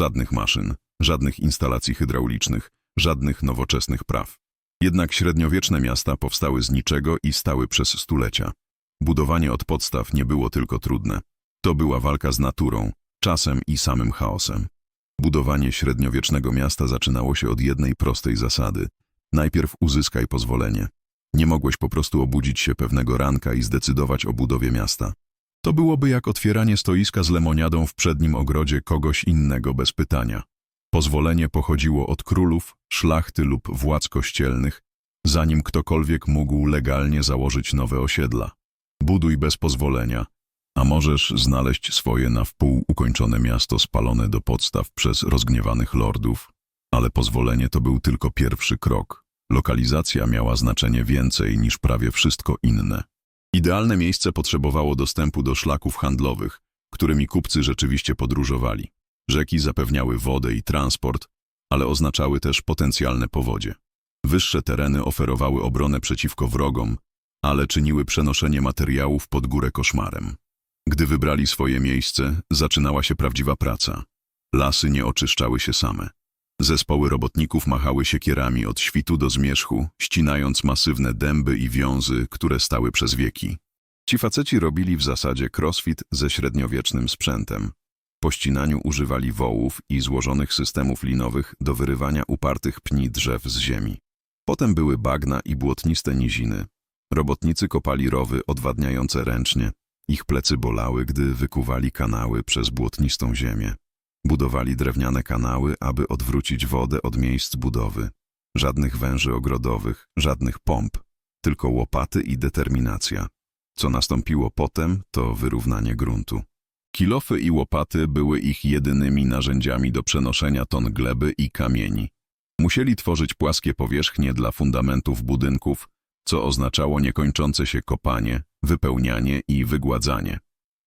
Żadnych maszyn, żadnych instalacji hydraulicznych, żadnych nowoczesnych praw. Jednak średniowieczne miasta powstały z niczego i stały przez stulecia. Budowanie od podstaw nie było tylko trudne. To była walka z naturą, czasem i samym chaosem. Budowanie średniowiecznego miasta zaczynało się od jednej prostej zasady. Najpierw uzyskaj pozwolenie. Nie mogłeś po prostu obudzić się pewnego ranka i zdecydować o budowie miasta. To byłoby jak otwieranie stoiska z lemoniadą w przednim ogrodzie kogoś innego bez pytania. Pozwolenie pochodziło od królów, szlachty lub władz kościelnych, zanim ktokolwiek mógł legalnie założyć nowe osiedla. Buduj bez pozwolenia, a możesz znaleźć swoje na wpół ukończone miasto spalone do podstaw przez rozgniewanych lordów. Ale pozwolenie to był tylko pierwszy krok. Lokalizacja miała znaczenie więcej niż prawie wszystko inne. Idealne miejsce potrzebowało dostępu do szlaków handlowych, którymi kupcy rzeczywiście podróżowali. Rzeki zapewniały wodę i transport, ale oznaczały też potencjalne powodzie. Wyższe tereny oferowały obronę przeciwko wrogom, ale czyniły przenoszenie materiałów pod górę koszmarem. Gdy wybrali swoje miejsce, zaczynała się prawdziwa praca. Lasy nie oczyszczały się same. Zespoły robotników machały siekierami od świtu do zmierzchu, ścinając masywne dęby i wiązy, które stały przez wieki. Ci faceci robili w zasadzie crossfit ze średniowiecznym sprzętem. Po ścinaniu używali wołów i złożonych systemów linowych do wyrywania upartych pni drzew z ziemi. Potem były bagna i błotniste niziny. Robotnicy kopali rowy odwadniające ręcznie. Ich plecy bolały, gdy wykuwali kanały przez błotnistą ziemię. Budowali drewniane kanały, aby odwrócić wodę od miejsc budowy. Żadnych węży ogrodowych, żadnych pomp, tylko łopaty i determinacja. Co nastąpiło potem, to wyrównanie gruntu. Kilofy i łopaty były ich jedynymi narzędziami do przenoszenia ton gleby i kamieni. Musieli tworzyć płaskie powierzchnie dla fundamentów budynków, co oznaczało niekończące się kopanie, wypełnianie i wygładzanie.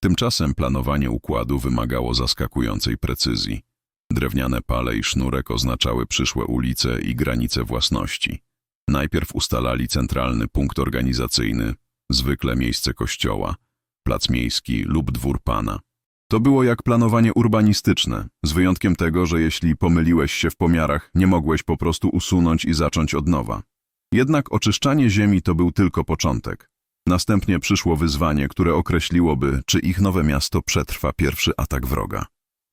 Tymczasem planowanie układu wymagało zaskakującej precyzji. Drewniane pale i sznurek oznaczały przyszłe ulice i granice własności. Najpierw ustalali centralny punkt organizacyjny, zwykle miejsce kościoła, plac miejski lub dwór pana. To było jak planowanie urbanistyczne, z wyjątkiem tego, że jeśli pomyliłeś się w pomiarach, nie mogłeś po prostu usunąć i zacząć od nowa. Jednak oczyszczanie ziemi to był tylko początek. Następnie przyszło wyzwanie, które określiłoby, czy ich nowe miasto przetrwa pierwszy atak wroga.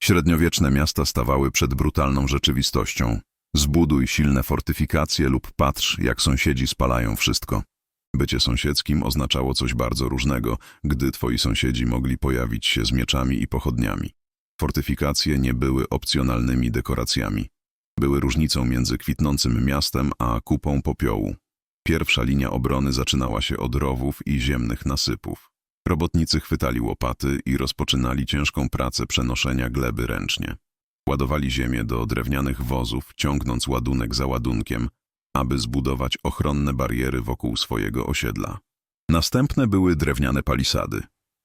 Średniowieczne miasta stawały przed brutalną rzeczywistością. Zbuduj silne fortyfikacje lub patrz, jak sąsiedzi spalają wszystko. Bycie sąsiedzkim oznaczało coś bardzo różnego, gdy twoi sąsiedzi mogli pojawić się z mieczami i pochodniami. Fortyfikacje nie były opcjonalnymi dekoracjami. Były różnicą między kwitnącym miastem a kupą popiołu. Pierwsza linia obrony zaczynała się od rowów i ziemnych nasypów. Robotnicy chwytali łopaty i rozpoczynali ciężką pracę przenoszenia gleby ręcznie. Ładowali ziemię do drewnianych wozów, ciągnąc ładunek za ładunkiem, aby zbudować ochronne bariery wokół swojego osiedla. Następne były drewniane palisady.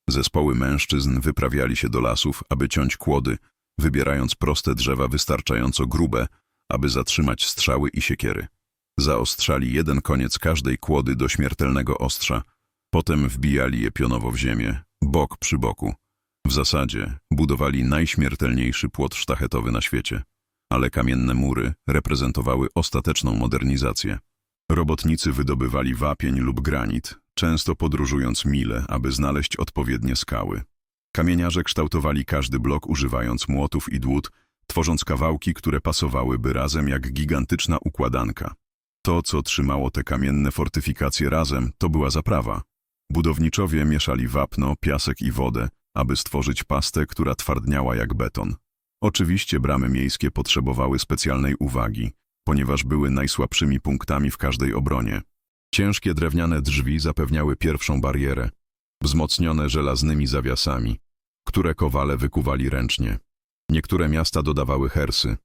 Zespoły mężczyzn wyprawiali się do lasów, aby ciąć kłody, wybierając proste drzewa wystarczająco grube, aby zatrzymać strzały i siekiery. Zaostrzali jeden koniec każdej kłody do śmiertelnego ostrza, potem wbijali je pionowo w ziemię, bok przy boku. W zasadzie budowali najśmiertelniejszy płot sztachetowy na świecie, ale kamienne mury reprezentowały ostateczną modernizację. Robotnicy wydobywali wapień lub granit, często podróżując mile, aby znaleźć odpowiednie skały. Kamieniarze kształtowali każdy blok używając młotów i dłut, tworząc kawałki, które pasowałyby razem jak gigantyczna układanka. To, co trzymało te kamienne fortyfikacje razem, to była zaprawa. Budowniczowie mieszali wapno, piasek i wodę, aby stworzyć pastę, która twardniała jak beton. Oczywiście bramy miejskie potrzebowały specjalnej uwagi, ponieważ były najsłabszymi punktami w każdej obronie. Ciężkie drewniane drzwi zapewniały pierwszą barierę, wzmocnione żelaznymi zawiasami, które kowale wykuwali ręcznie. Niektóre miasta dodawały hersy,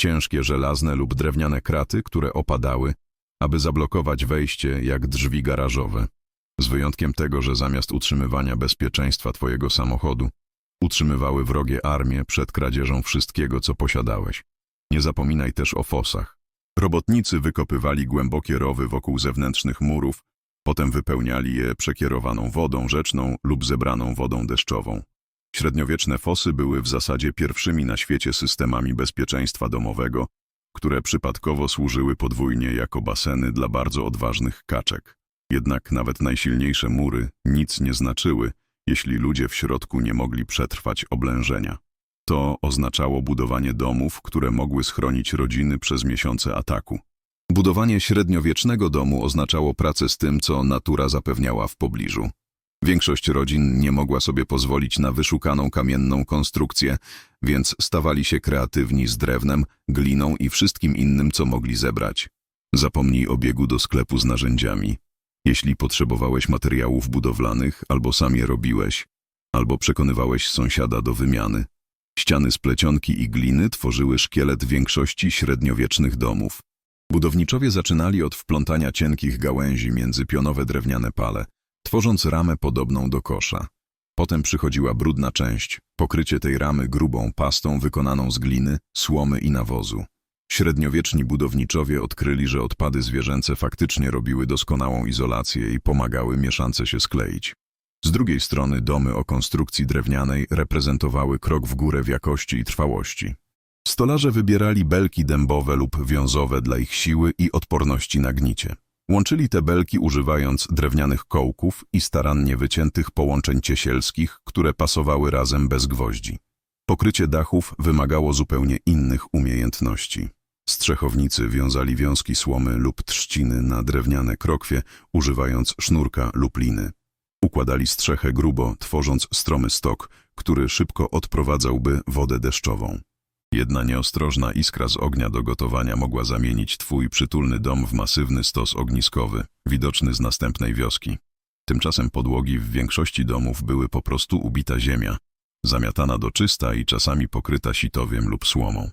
ciężkie żelazne lub drewniane kraty, które opadały, aby zablokować wejście jak drzwi garażowe. Z wyjątkiem tego, że zamiast utrzymywania bezpieczeństwa twojego samochodu, utrzymywały wrogie armie przed kradzieżą wszystkiego, co posiadałeś. Nie zapominaj też o fosach. Robotnicy wykopywali głębokie rowy wokół zewnętrznych murów, potem wypełniali je przekierowaną wodą rzeczną lub zebraną wodą deszczową. Średniowieczne fosy były w zasadzie pierwszymi na świecie systemami bezpieczeństwa domowego, które przypadkowo służyły podwójnie jako baseny dla bardzo odważnych kaczek. Jednak nawet najsilniejsze mury nic nie znaczyły, jeśli ludzie w środku nie mogli przetrwać oblężenia. To oznaczało budowanie domów, które mogły schronić rodziny przez miesiące ataku. Budowanie średniowiecznego domu oznaczało pracę z tym, co natura zapewniała w pobliżu. Większość rodzin nie mogła sobie pozwolić na wyszukaną kamienną konstrukcję, więc stawali się kreatywni z drewnem, gliną i wszystkim innym, co mogli zebrać. Zapomnij o biegu do sklepu z narzędziami. Jeśli potrzebowałeś materiałów budowlanych, albo sam je robiłeś, albo przekonywałeś sąsiada do wymiany. Ściany z plecionki i gliny tworzyły szkielet większości średniowiecznych domów. Budowniczowie zaczynali od wplątania cienkich gałęzi między pionowe drewniane pale, tworząc ramę podobną do kosza. Potem przychodziła brudna część, pokrycie tej ramy grubą pastą wykonaną z gliny, słomy i nawozu. Średniowieczni budowniczowie odkryli, że odpady zwierzęce faktycznie robiły doskonałą izolację i pomagały mieszance się skleić. Z drugiej strony domy o konstrukcji drewnianej reprezentowały krok w górę w jakości i trwałości. Stolarze wybierali belki dębowe lub wiązowe dla ich siły i odporności na gnicie. Łączyli te belki używając drewnianych kołków i starannie wyciętych połączeń ciesielskich, które pasowały razem bez gwoździ. Pokrycie dachów wymagało zupełnie innych umiejętności. Strzechownicy wiązali wiązki słomy lub trzciny na drewniane krokwie, używając sznurka lub liny. Układali strzechę grubo, tworząc stromy stok, który szybko odprowadzałby wodę deszczową. Jedna nieostrożna iskra z ognia do gotowania mogła zamienić twój przytulny dom w masywny stos ogniskowy, widoczny z następnej wioski. Tymczasem podłogi w większości domów były po prostu ubita ziemia, zamiatana do czysta i czasami pokryta sitowiem lub słomą.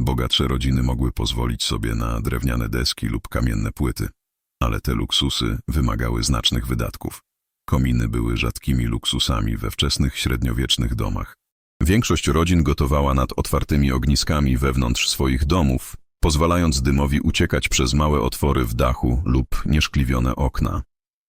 Bogatsze rodziny mogły pozwolić sobie na drewniane deski lub kamienne płyty, ale te luksusy wymagały znacznych wydatków. Kominy były rzadkimi luksusami we wczesnych średniowiecznych domach. Większość rodzin gotowała nad otwartymi ogniskami wewnątrz swoich domów, pozwalając dymowi uciekać przez małe otwory w dachu lub nieszkliwione okna.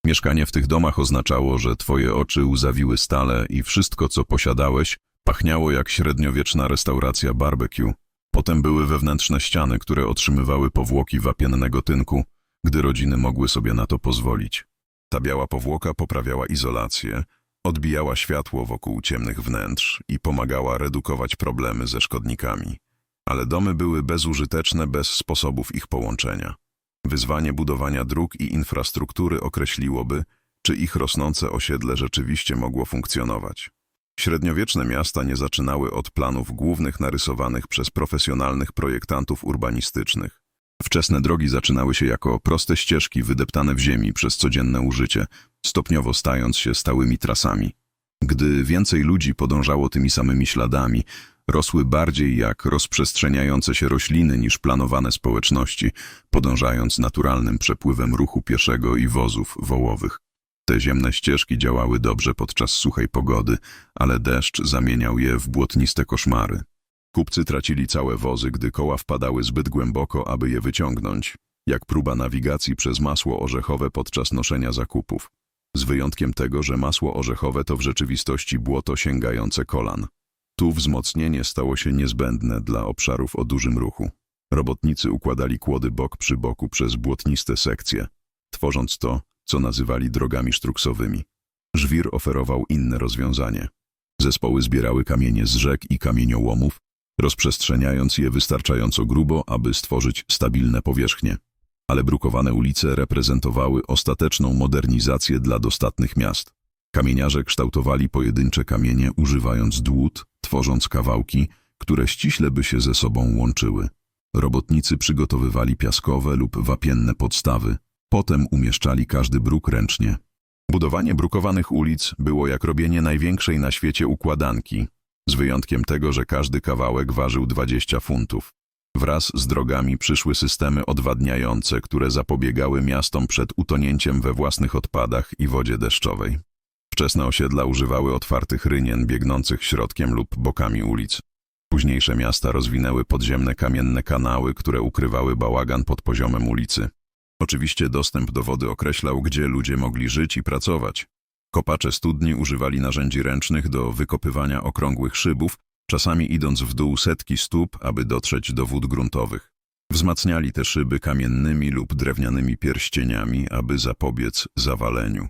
Mieszkanie w tych domach oznaczało, że twoje oczy łzawiły stale i wszystko, co posiadałeś, pachniało jak średniowieczna restauracja barbecue. Potem były wewnętrzne ściany, które otrzymywały powłoki wapiennego tynku, gdy rodziny mogły sobie na to pozwolić. Ta biała powłoka poprawiała izolację, odbijała światło wokół ciemnych wnętrz i pomagała redukować problemy ze szkodnikami. Ale domy były bezużyteczne bez sposobów ich połączenia. Wyzwanie budowania dróg i infrastruktury określiłoby, czy ich rosnące osiedle rzeczywiście mogło funkcjonować. Średniowieczne miasta nie zaczynały od planów głównych narysowanych przez profesjonalnych projektantów urbanistycznych. Wczesne drogi zaczynały się jako proste ścieżki wydeptane w ziemi przez codzienne użycie, stopniowo stając się stałymi trasami. Gdy więcej ludzi podążało tymi samymi śladami, rosły bardziej jak rozprzestrzeniające się rośliny niż planowane społeczności, podążając naturalnym przepływem ruchu pieszego i wozów wołowych. Te ziemne ścieżki działały dobrze podczas suchej pogody, ale deszcz zamieniał je w błotniste koszmary. Kupcy tracili całe wozy, gdy koła wpadały zbyt głęboko, aby je wyciągnąć, jak próba nawigacji przez masło orzechowe podczas noszenia zakupów. Z wyjątkiem tego, że masło orzechowe to w rzeczywistości błoto sięgające kolan. Tu wzmocnienie stało się niezbędne dla obszarów o dużym ruchu. Robotnicy układali kłody bok przy boku przez błotniste sekcje, tworząc to, co nazywali drogami sztruksowymi. Żwir oferował inne rozwiązanie. Zespoły zbierały kamienie z rzek i kamieniołomów, rozprzestrzeniając je wystarczająco grubo, aby stworzyć stabilne powierzchnie. Ale brukowane ulice reprezentowały ostateczną modernizację dla dostatnych miast. Kamieniarze kształtowali pojedyncze kamienie używając dłut, tworząc kawałki, które ściśle by się ze sobą łączyły. Robotnicy przygotowywali piaskowe lub wapienne podstawy, potem umieszczali każdy bruk ręcznie. Budowanie brukowanych ulic było jak robienie największej na świecie układanki, z wyjątkiem tego, że każdy kawałek ważył 20 funtów. Wraz z drogami przyszły systemy odwadniające, które zapobiegały miastom przed utonięciem we własnych odpadach i wodzie deszczowej. Wczesne osiedla używały otwartych rynien biegnących środkiem lub bokami ulic. Późniejsze miasta rozwinęły podziemne kamienne kanały, które ukrywały bałagan pod poziomem ulicy. Oczywiście dostęp do wody określał, gdzie ludzie mogli żyć i pracować. Kopacze studni używali narzędzi ręcznych do wykopywania okrągłych szybów, czasami idąc w dół setki stóp, aby dotrzeć do wód gruntowych. Wzmacniali te szyby kamiennymi lub drewnianymi pierścieniami, aby zapobiec zawaleniu.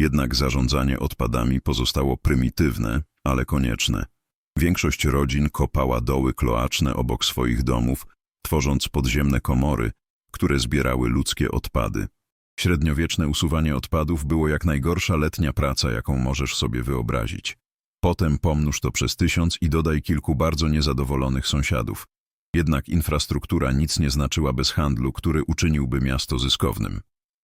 Jednak zarządzanie odpadami pozostało prymitywne, ale konieczne. Większość rodzin kopała doły kloaczne obok swoich domów, tworząc podziemne komory, które zbierały ludzkie odpady. Średniowieczne usuwanie odpadów było jak najgorsza letnia praca, jaką możesz sobie wyobrazić. Potem pomnóż to przez tysiąc i dodaj kilku bardzo niezadowolonych sąsiadów. Jednak infrastruktura nic nie znaczyła bez handlu, który uczyniłby miasto zyskownym.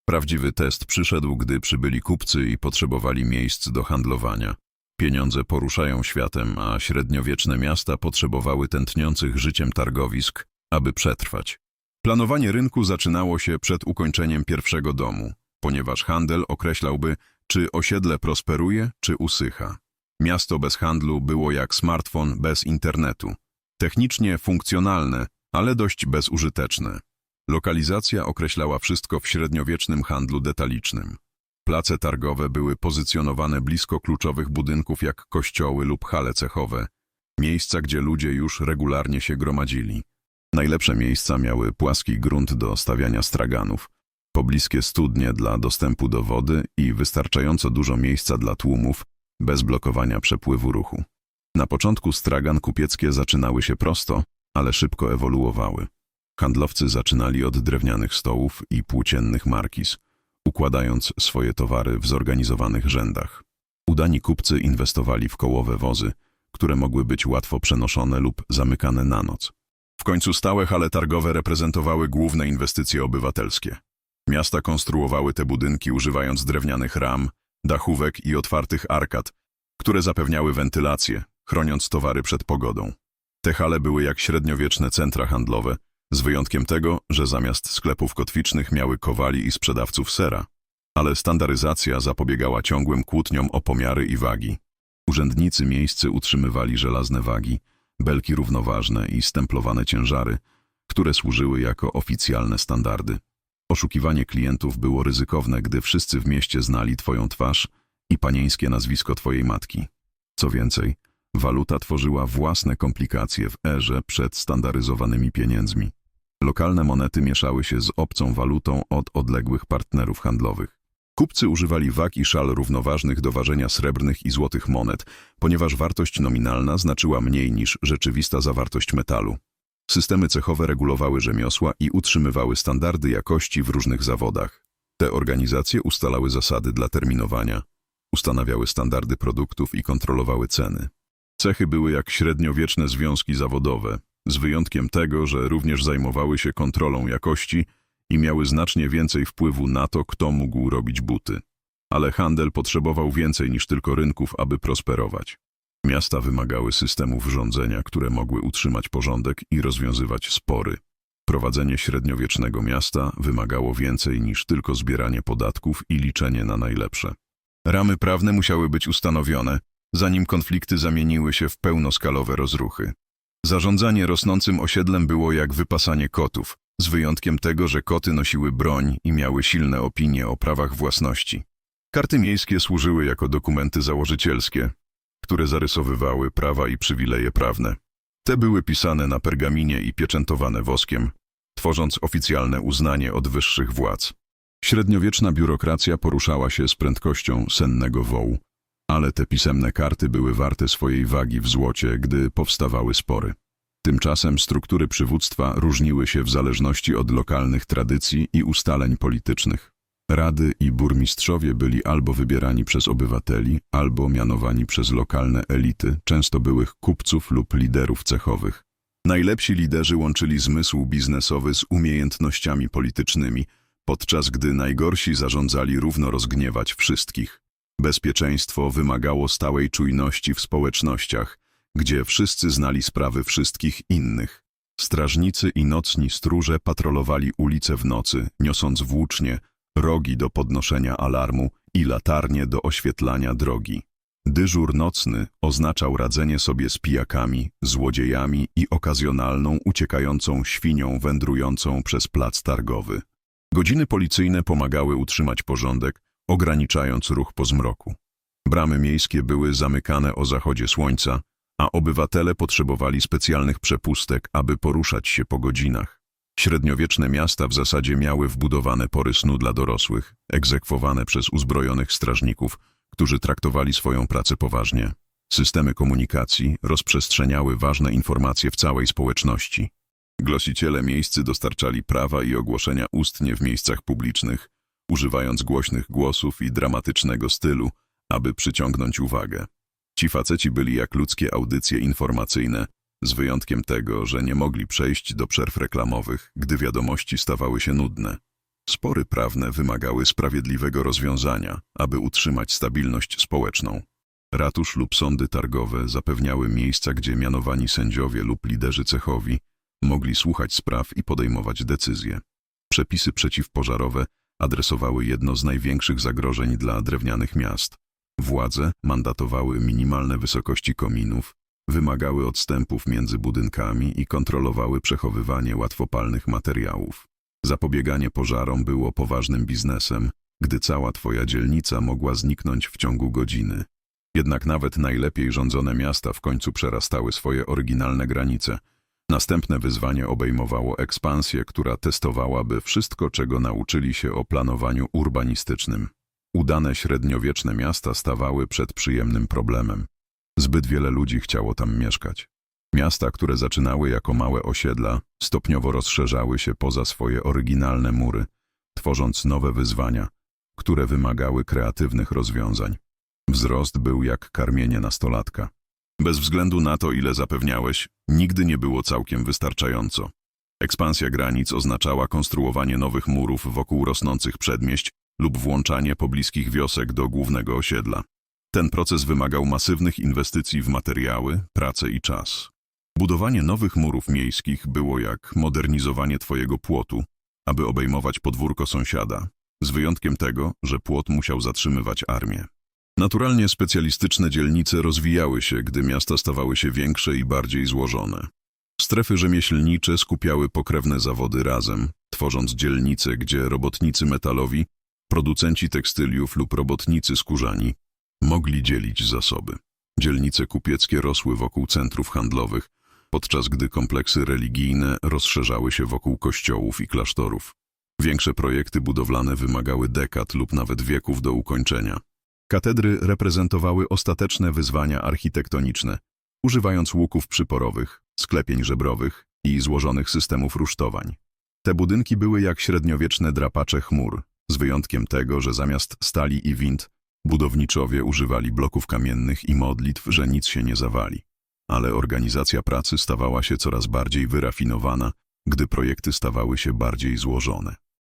Prawdziwy test przyszedł, gdy przybyli kupcy i potrzebowali miejsc do handlowania. Pieniądze poruszają światem, a średniowieczne miasta potrzebowały tętniących życiem targowisk, aby przetrwać. Planowanie rynku zaczynało się przed ukończeniem pierwszego domu, ponieważ handel określałby, czy osiedle prosperuje, czy usycha. Miasto bez handlu było jak smartfon bez internetu. Technicznie funkcjonalne, ale dość bezużyteczne. Lokalizacja określała wszystko w średniowiecznym handlu detalicznym. Place targowe były pozycjonowane blisko kluczowych budynków jak kościoły lub hale cechowe, miejsca, gdzie ludzie już regularnie się gromadzili. Najlepsze miejsca miały płaski grunt do stawiania straganów, pobliskie studnie dla dostępu do wody i wystarczająco dużo miejsca dla tłumów, bez blokowania przepływu ruchu. Na początku stragan kupieckie zaczynały się prosto, ale szybko ewoluowały. Handlowcy zaczynali od drewnianych stołów i płóciennych markiz, układając swoje towary w zorganizowanych rzędach. Udani kupcy inwestowali w kołowe wozy, które mogły być łatwo przenoszone lub zamykane na noc. W końcu stałe hale targowe reprezentowały główne inwestycje obywatelskie. Miasta konstruowały te budynki używając drewnianych ram, dachówek i otwartych arkad, które zapewniały wentylację, chroniąc towary przed pogodą. Te hale były jak średniowieczne centra handlowe, z wyjątkiem tego, że zamiast sklepów kotwicznych miały kowali i sprzedawców sera. Ale standaryzacja zapobiegała ciągłym kłótniom o pomiary i wagi. Urzędnicy miejscy utrzymywali żelazne wagi, belki równoważne i stemplowane ciężary, które służyły jako oficjalne standardy. Oszukiwanie klientów było ryzykowne, gdy wszyscy w mieście znali twoją twarz i panieńskie nazwisko twojej matki. Co więcej, waluta tworzyła własne komplikacje w erze przed standaryzowanymi pieniędzmi. Lokalne monety mieszały się z obcą walutą od odległych partnerów handlowych. Kupcy używali wag i szal równoważnych do ważenia srebrnych i złotych monet, ponieważ wartość nominalna znaczyła mniej niż rzeczywista zawartość metalu. Systemy cechowe regulowały rzemiosła i utrzymywały standardy jakości w różnych zawodach. Te organizacje ustalały zasady dla terminowania, ustanawiały standardy produktów i kontrolowały ceny. Cechy były jak średniowieczne związki zawodowe, z wyjątkiem tego, że również zajmowały się kontrolą jakości i miały znacznie więcej wpływu na to, kto mógł robić buty. Ale handel potrzebował więcej niż tylko rynków, aby prosperować. Miasta wymagały systemów rządzenia, które mogły utrzymać porządek i rozwiązywać spory. Prowadzenie średniowiecznego miasta wymagało więcej niż tylko zbieranie podatków i liczenie na najlepsze. Ramy prawne musiały być ustanowione, zanim konflikty zamieniły się w pełnoskalowe rozruchy. Zarządzanie rosnącym osiedlem było jak wypasanie kotów, z wyjątkiem tego, że koty nosiły broń i miały silne opinie o prawach własności. Karty miejskie służyły jako dokumenty założycielskie, które zarysowywały prawa i przywileje prawne. Te były pisane na pergaminie i pieczętowane woskiem, tworząc oficjalne uznanie od wyższych władz. Średniowieczna biurokracja poruszała się z prędkością sennego wołu, ale te pisemne karty były warte swojej wagi w złocie, gdy powstawały spory. Tymczasem struktury przywództwa różniły się w zależności od lokalnych tradycji i ustaleń politycznych. Rady i burmistrzowie byli albo wybierani przez obywateli, albo mianowani przez lokalne elity, często byłych kupców lub liderów cechowych. Najlepsi liderzy łączyli zmysł biznesowy z umiejętnościami politycznymi, podczas gdy najgorsi zarządzali równo rozgniewać wszystkich. Bezpieczeństwo wymagało stałej czujności w społecznościach, gdzie wszyscy znali sprawy wszystkich innych. Strażnicy i nocni stróże patrolowali ulice w nocy, niosąc włócznie, rogi do podnoszenia alarmu i latarnie do oświetlania drogi. Dyżur nocny oznaczał radzenie sobie z pijakami, złodziejami i okazjonalną uciekającą świnią wędrującą przez plac targowy. Godziny policyjne pomagały utrzymać porządek, ograniczając ruch po zmroku. Bramy miejskie były zamykane o zachodzie słońca, a obywatele potrzebowali specjalnych przepustek, aby poruszać się po godzinach. Średniowieczne miasta w zasadzie miały wbudowane pory snu dla dorosłych, egzekwowane przez uzbrojonych strażników, którzy traktowali swoją pracę poważnie. Systemy komunikacji rozprzestrzeniały ważne informacje w całej społeczności. Głosiciele miejscy dostarczali prawa i ogłoszenia ustnie w miejscach publicznych, używając głośnych głosów i dramatycznego stylu, aby przyciągnąć uwagę. Ci faceci byli jak ludzkie audycje informacyjne, z wyjątkiem tego, że nie mogli przejść do przerw reklamowych, gdy wiadomości stawały się nudne. Spory prawne wymagały sprawiedliwego rozwiązania, aby utrzymać stabilność społeczną. Ratusz lub sądy targowe zapewniały miejsca, gdzie mianowani sędziowie lub liderzy cechowi mogli słuchać spraw i podejmować decyzje. Przepisy przeciwpożarowe adresowały jedno z największych zagrożeń dla drewnianych miast. Władze mandatowały minimalne wysokości kominów, wymagały odstępów między budynkami i kontrolowały przechowywanie łatwopalnych materiałów. Zapobieganie pożarom było poważnym biznesem, gdy cała twoja dzielnica mogła zniknąć w ciągu godziny. Jednak nawet najlepiej rządzone miasta w końcu przerastały swoje oryginalne granice. Następne wyzwanie obejmowało ekspansję, która testowałaby wszystko, czego nauczyli się o planowaniu urbanistycznym. Udane średniowieczne miasta stawały przed przyjemnym problemem. Zbyt wiele ludzi chciało tam mieszkać. Miasta, które zaczynały jako małe osiedla, stopniowo rozszerzały się poza swoje oryginalne mury, tworząc nowe wyzwania, które wymagały kreatywnych rozwiązań. Wzrost był jak karmienie nastolatka. Bez względu na to, ile zapewniałeś, nigdy nie było całkiem wystarczająco. Ekspansja granic oznaczała konstruowanie nowych murów wokół rosnących przedmieść lub włączanie pobliskich wiosek do głównego osiedla. Ten proces wymagał masywnych inwestycji w materiały, pracę i czas. Budowanie nowych murów miejskich było jak modernizowanie twojego płotu, aby obejmować podwórko sąsiada, z wyjątkiem tego, że płot musiał zatrzymywać armię. Naturalnie specjalistyczne dzielnice rozwijały się, gdy miasta stawały się większe i bardziej złożone. Strefy rzemieślnicze skupiały pokrewne zawody razem, tworząc dzielnice, gdzie robotnicy metalowi, producenci tekstyliów lub robotnicy skórzani mogli dzielić zasoby. Dzielnice kupieckie rosły wokół centrów handlowych, podczas gdy kompleksy religijne rozszerzały się wokół kościołów i klasztorów. Większe projekty budowlane wymagały dekad lub nawet wieków do ukończenia. Katedry reprezentowały ostateczne wyzwania architektoniczne, używając łuków przyporowych, sklepień żebrowych i złożonych systemów rusztowań. Te budynki były jak średniowieczne drapacze chmur, z wyjątkiem tego, że zamiast stali i wind, budowniczowie używali bloków kamiennych i modlitw, że nic się nie zawali. Ale organizacja pracy stawała się coraz bardziej wyrafinowana, gdy projekty stawały się bardziej złożone.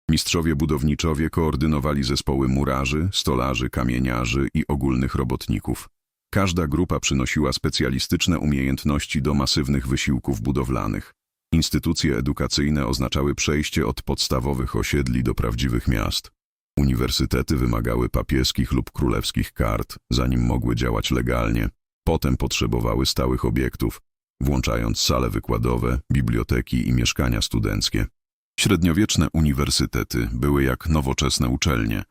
Mistrzowie budowniczowie koordynowali zespoły murarzy, stolarzy, kamieniarzy i ogólnych robotników. Każda grupa przynosiła specjalistyczne umiejętności do masywnych wysiłków budowlanych. Instytucje edukacyjne oznaczały przejście od podstawowych osiedli do prawdziwych miast. Uniwersytety wymagały papieskich lub królewskich kart, zanim mogły działać legalnie. Potem potrzebowały stałych obiektów, włączając sale wykładowe, biblioteki i mieszkania studenckie. Średniowieczne uniwersytety były jak nowoczesne uczelnie,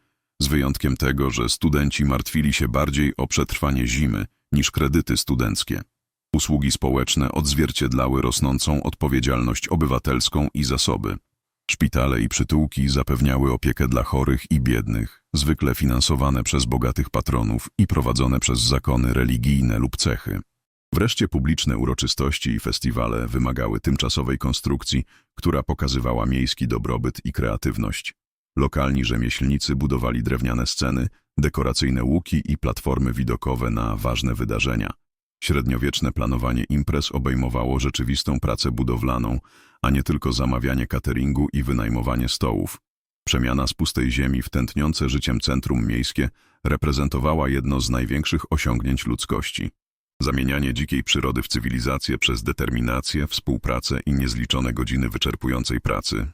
z wyjątkiem tego, że studenci martwili się bardziej o przetrwanie zimy niż kredyty studenckie. Usługi społeczne odzwierciedlały rosnącą odpowiedzialność obywatelską i zasoby. Szpitale i przytułki zapewniały opiekę dla chorych i biednych, zwykle finansowane przez bogatych patronów i prowadzone przez zakony religijne lub cechy. Wreszcie publiczne uroczystości i festiwale wymagały tymczasowej konstrukcji, która pokazywała miejski dobrobyt i kreatywność. Lokalni rzemieślnicy budowali drewniane sceny, dekoracyjne łuki i platformy widokowe na ważne wydarzenia. Średniowieczne planowanie imprez obejmowało rzeczywistą pracę budowlaną, a nie tylko zamawianie cateringu i wynajmowanie stołów. Przemiana z pustej ziemi w tętniące życiem centrum miejskie reprezentowała jedno z największych osiągnięć ludzkości. Zamienianie dzikiej przyrody w cywilizację przez determinację, współpracę i niezliczone godziny wyczerpującej pracy